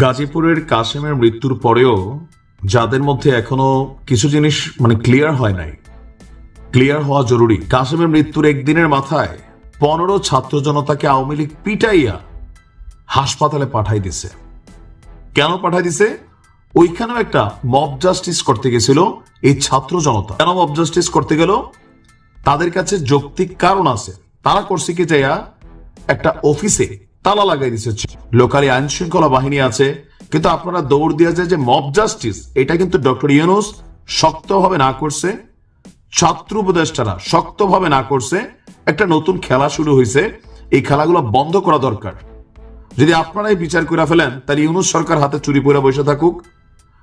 গাজীপুরের কাশেমের মৃত্যুর পরেও যাদের মধ্যে এখনও কিছু জিনিস মানে ক্লিয়ার হয় নাই ক্লিয়ার হওয়া জরুরি। কাশেমের মৃত্যুর একদিনের মাথায় পনেরো ছাত্র জনতাকে আওয়ামী লীগ পিটাইয়া হাসপাতালে পাঠাই দিছে। কেন পাঠাই দিছে? ওইখানেও একটা মব জাস্টিস করতে গেছিল এই ছাত্র জনতা। কেন মব জাস্টিস করতে গেল? তাদের কাছে যৌক্তিক কারণ আছে। তারা করছে কি যাইয়া একটা অফিসে তালা লাগাই দিছে। লোকালি আইন শৃঙ্খলা বাহিনী আছে, কিন্তু আপনারা দৌড় দিয়া যায় যে মব জাস্টিস এটা কিন্তু ডক্টর ইউনুস শক্তভাবে না করছে। ছাত্র উপদেষ্টারা শক্তভাবে না করছে। একটা নতুন খেলা শুরু হয়েছে এই খেলাগুলো বন্ধ করা দরকার। যদি আপনারাই বিচার করে ফেলেন, তাহলে ইউনুস সরকার হাতে চুরি পরে বসে থাকুক।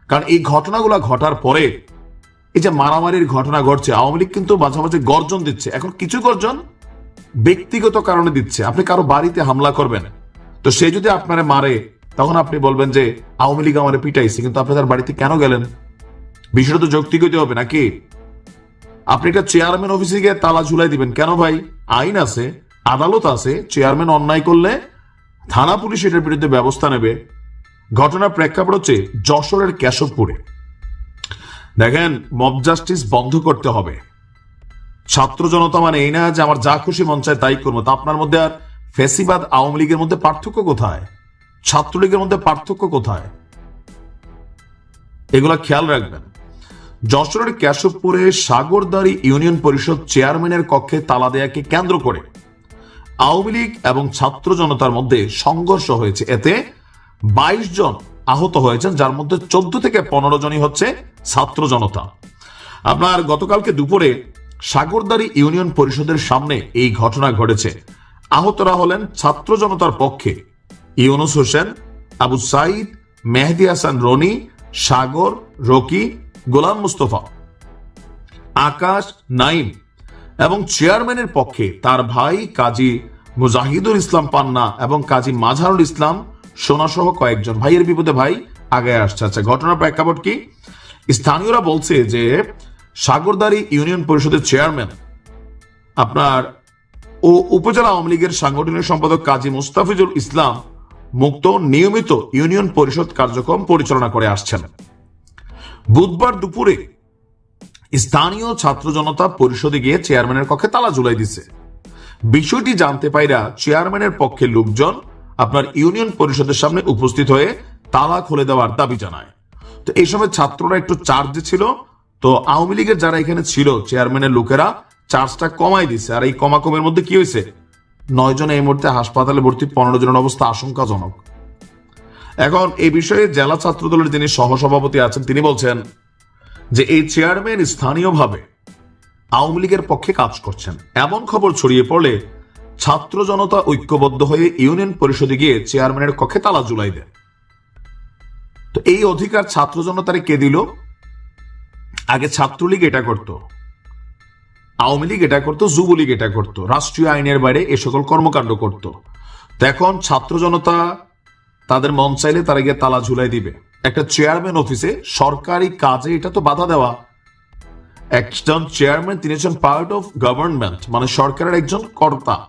কারণ এই ঘটনাগুলো ঘটার পরে এই যে মারামারির ঘটনা ঘটছে, আওয়ামী লীগ কিন্তু মাঝে মাঝে গর্জন দিচ্ছে। এখন কিছু গর্জন ব্যক্তিগত কারণে দিচ্ছে। আপনি কারও বাড়িতে হামলা করবেন, তো সে যদি আপনারে মারে, তখন আপনি বলবেন যে, আওয়ামী লীগ আমারে পিটাইছে, কিন্তু আপনি তার বাড়িতে কেন গেলেন? বিষয়টা তো যৌক্তিক হইতে হবে নাকি? আপনি একটা চেয়ারম্যান অফিসে গিয়ে তালা ঝুলাই দিবেন। কেন ভাই? আইন আছে, আদালত আছে চেয়ারম্যান অন্যায় করলে থানা পুলিশ এটার বিরুদ্ধে ব্যবস্থা নেবে। ঘটনার প্রেক্ষাপট হচ্ছে যশোরের কেশবপুরে। দেখেন মব জাস্টিস বন্ধ করতে হবে। ছাত্র জনতা মানে এই না যে আমার যা খুশি মন চায় তাই করব। তা আপনার মধ্যে আর ফেসিবাদ আওয়ামী লীগের মধ্যে পার্থক্য কোথায়? ছাত্রলীগের মধ্যে পার্থক্য কোথায়? এগুলা খেয়াল রাখবেন। যশোরের কেশবপুরে সাগরদারি ইউনিয়ন পরিষদ চেয়ারম্যানের কক্ষে তালা দেয়াকে কেন্দ্র করে আওয়ামী লীগ এবং ছাত্র জনতার মধ্যে সংঘর্ষ হয়েছে। এতে বাইশ জন আহত হয়েছেন, যার মধ্যে চোদ্দ থেকে পনেরো জনই হচ্ছে ছাত্র জনতা। আপনার গতকালকে দুপুরে সাগরদারি ইউনিয়ন পরিষদের সামনে এই ঘটনা ঘটেছে। আহতরা হলেন ছাত্র জনতার পক্ষে। ইউনুস হোসেন, আবু সাইদ, মেহেদি হাসান রনি, সাগর, রকি, গোলাম মুস্তফা। আকাশ নাইম এবং চেয়ারম্যানের পক্ষে তার ভাই কাজী মুজাহিদুল ইসলাম পান্না এবং কাজী মাঝারুল ইসলাম, সোনাসহ কয়েকজন। ভাইয়ের বিপদে ভাই আগে আসছে। আচ্ছা ঘটনার প্রেক্ষাপট কি? স্থানীয়রা বলছে যে সাগরদারি ইউনিয়ন পরিষদের চেয়ারম্যান, আপনার ও উপজেলা আওয়ামী লীগের সাংগঠনিক সম্পাদক কাজী মুস্তাফিজুল ইসলাম মুক্ত নিয়মিত ইউনিয়ন পরিষদ কার্যক্রম পরিচালনা করে আসছেন। বুধবার দুপুরে স্থানীয় ছাত্র জনতা পরিষদে গিয়ে চেয়ারম্যানের কক্ষে তালা ঝুলাই দিছে। বিষয়টি জানতে পাইরা চেয়ারম্যানের পক্ষে লোকজন আপনার ইউনিয়ন পরিষদের সামনে উপস্থিত হয়ে তালা খুলে দেওয়ার দাবি জানায়। তো এই সময় ছাত্ররা একটু চার্জে ছিল তো আওয়ামী লীগের যারা এখানে ছিল চেয়ারম্যানের লোকেরা চার্জটা কমাই দিছে আর এই কমাকমের মধ্যে কি হয়েছে? নয় জন এই মুহূর্তে হাসপাতালে ভর্তি, পনেরো জনের অবস্থা আশঙ্কাজনক। এখন এই বিষয়ে জেলা ছাত্র দলের যিনি সহসভাপতি আছেন, তিনি বলছেন যে এই চেয়ারম্যান স্থানীয়ভাবে আওয়ামী লীগের পক্ষে কাজ করছেন। এমন খবর ছড়িয়ে পড়লে ছাত্র জনতা ঐক্যবদ্ধ হয়ে ইউনিয়ন পরিষদে গিয়ে চেয়ারম্যানের কক্ষে তালা জুলাই দেন। তো এই অধিকার ছাত্র জনতারে কে দিল? আগে ছাত্রলীগ এটা করত। আওয়ামী লীগ এটা করতো, যুবলীগ এটা করত। রাষ্ট্রীয় আইনের বাইরে এ সকল কর্মকাণ্ড করত। এখন ছাত্র জনতা তাদের মন চাইলে তারা গিয়ে তালা ঝুলাই দিবে। একটা চেয়ারম্যান অফিসে সরকারি কাজে এটা তো বাধা দেওয়া। একজন চেয়ারম্যান তিনি হচ্ছেন পার্ট অফ গভর্নমেন্ট মানে সরকারের একজন কর্তা।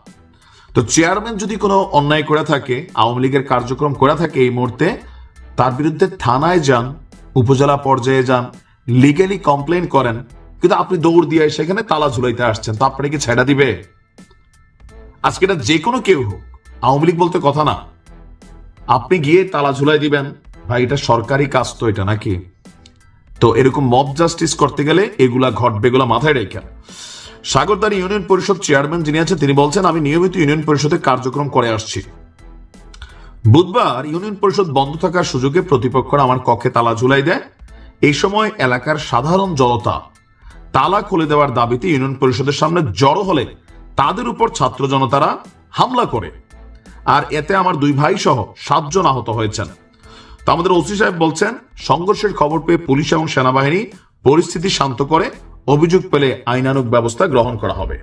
তো চেয়ারম্যান যদি কোনো অন্যায় করে থাকে, আওয়ামী লীগের কার্যক্রম করে থাকে এই মুহূর্তে, তার বিরুদ্ধে থানায় যান, উপজেলা পর্যায়ে যান লিগেলি কমপ্লেন করেন, কিন্তু আপনি দৌড় দিয়ে সেখানে তালা ঝুলাইতে আসছেন, তো আপনি কি ছেড়া দিবে? আজকে এটা যে কোনো কেউ হোক, আওয়ামী লীগ বলতে কথা না। আপনি গিয়ে তালা ঝুলাই দিবেন, ভাই, এটা সরকারি কাজ তো এটা নাকি? তো এরকম মব জাস্টিস করতে গেলে এগুলা ঘটবে এগুলা মাথায় রেখে। সাগরদারি ইউনিয়ন পরিষদ চেয়ারম্যান যিনি আছেন, তিনি বলছেন, আমি নিয়মিত ইউনিয়ন পরিষদে কার্যক্রম করে আসছি। বুধবার ইউনিয়ন পরিষদ বন্ধ থাকার সুযোগে প্রতিপক্ষরা আমার কক্ষে তালা ঝুলাই দেয় এই সময় এলাকার সাধারণ জনতা তালা খুলে দেওয়ার দাবিতে ইউনিয়ন পরিষদের সামনে জড়ো হলে তাদের উপর ছাত্র জনতারা হামলা করে। আর এতে আমার দুই ভাই সহ সাতজন আহত হয়েছেন। তো আমাদের ওসি সাহেব বলছেন, সংঘর্ষের খবর পেয়ে পুলিশ এবং সেনাবাহিনী পরিস্থিতি শান্ত করে অভিযোগ পেলে আইনানুগ ব্যবস্থা গ্রহণ করা হবে।